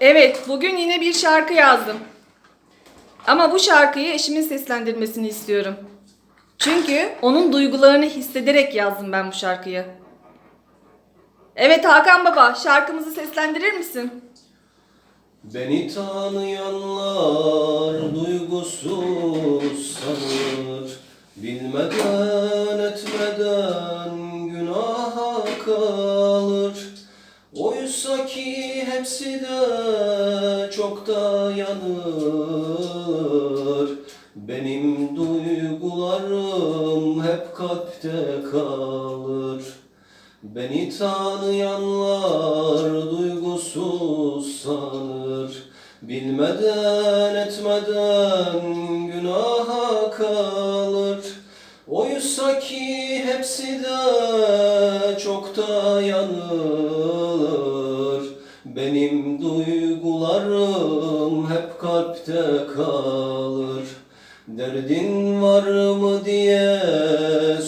Evet, bugün yine bir şarkı yazdım. Ama bu şarkıyı eşimin seslendirmesini istiyorum. Çünkü onun duygularını hissederek yazdım ben bu şarkıyı. Evet Hakan Baba, şarkımızı seslendirir misin? Beni tanıyanlar duygusuz sanır Bilmeden etmeden günaha kalır Oysa ki hepsi de çok da yanır Benim duygularım hep kalpte kalır. Beni tanıyanlar duygusuz sanır. Bilmeden etmeden günaha kalır. Oysa ki hepsi de çok da yanır Benim duygularım hep kalpte kalır. Derdin var mı diye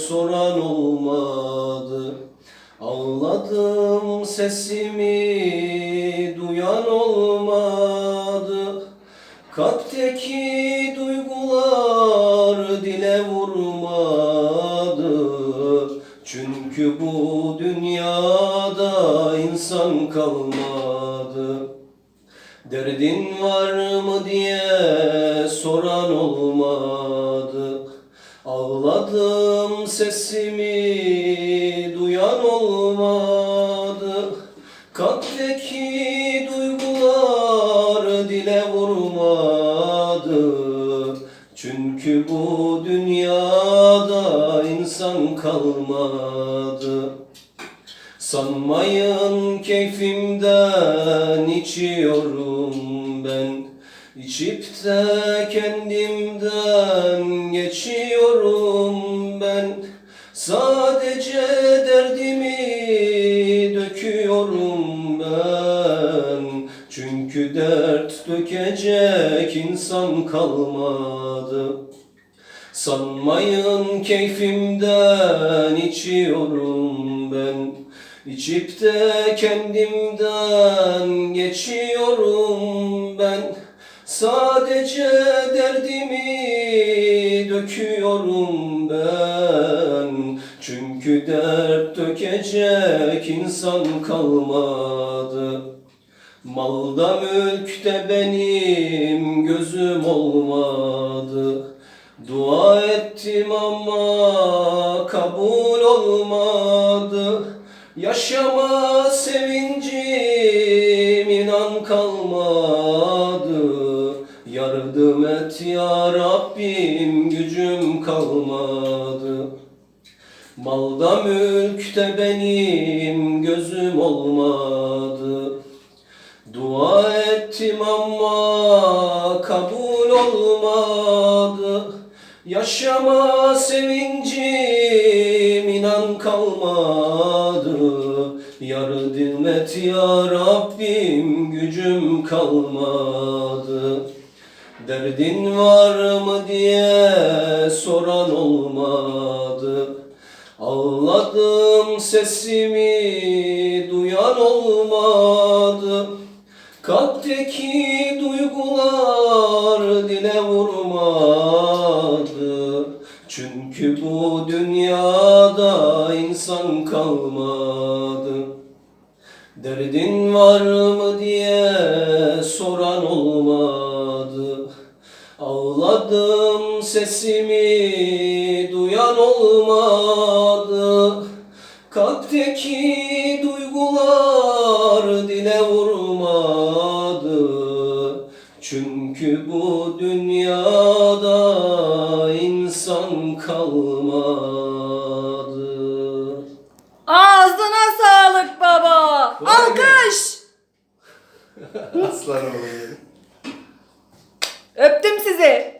soran olmadı. Ağladım sesimi duyan olmadı. Kalpteki duygular dile vurmadı Çünkü bu dünyada insan kalmadı. Derdin var mı diye soran olmadı. Ağladım sesimi duyan olmadı. Kalpteki duygular dile vurmadı. Çünkü bu dünyada insan kalmadı Sanmayın keyfimden içiyorum ben. İçip de kendimden geçiyorum ben. Sadece derdimi döküyorum ben. Çünkü dert dökecek insan kalmadı. Sanmayın keyfimden içiyorum ben İçip de kendimden geçiyorum ben. Sadece derdimi döküyorum ben. Çünkü dert dökecek insan kalmadı. Malda mülkte benim gözüm olmadı. Dua ettim ama kabul olmadı Yaşama sevincim inan kalmadı. Yardım et ya Rabbim gücüm kalmadı. Malda mülkte benim gözüm olmadı. Dua ettim ama kabul olmadı. Yaşama sevincim kalmadı. Yardım et ya Rabbim gücüm kalmadı. Derdin var mı diye soran olmadı. Ağladım sesimi duyan olmadı. Kalpteki duygular dile vurmadı Çünkü bu dünyada insan kalmadı. Derdin var mı diye soran olmadı. Ağladım sesimi duyan olmadı. Kalpteki duygular dile vurmadı Çünkü bu dünyada insan kalmadı Ağzına sağlık baba. Vay. Alkış. Aslan oğlum. Öptüm sizi.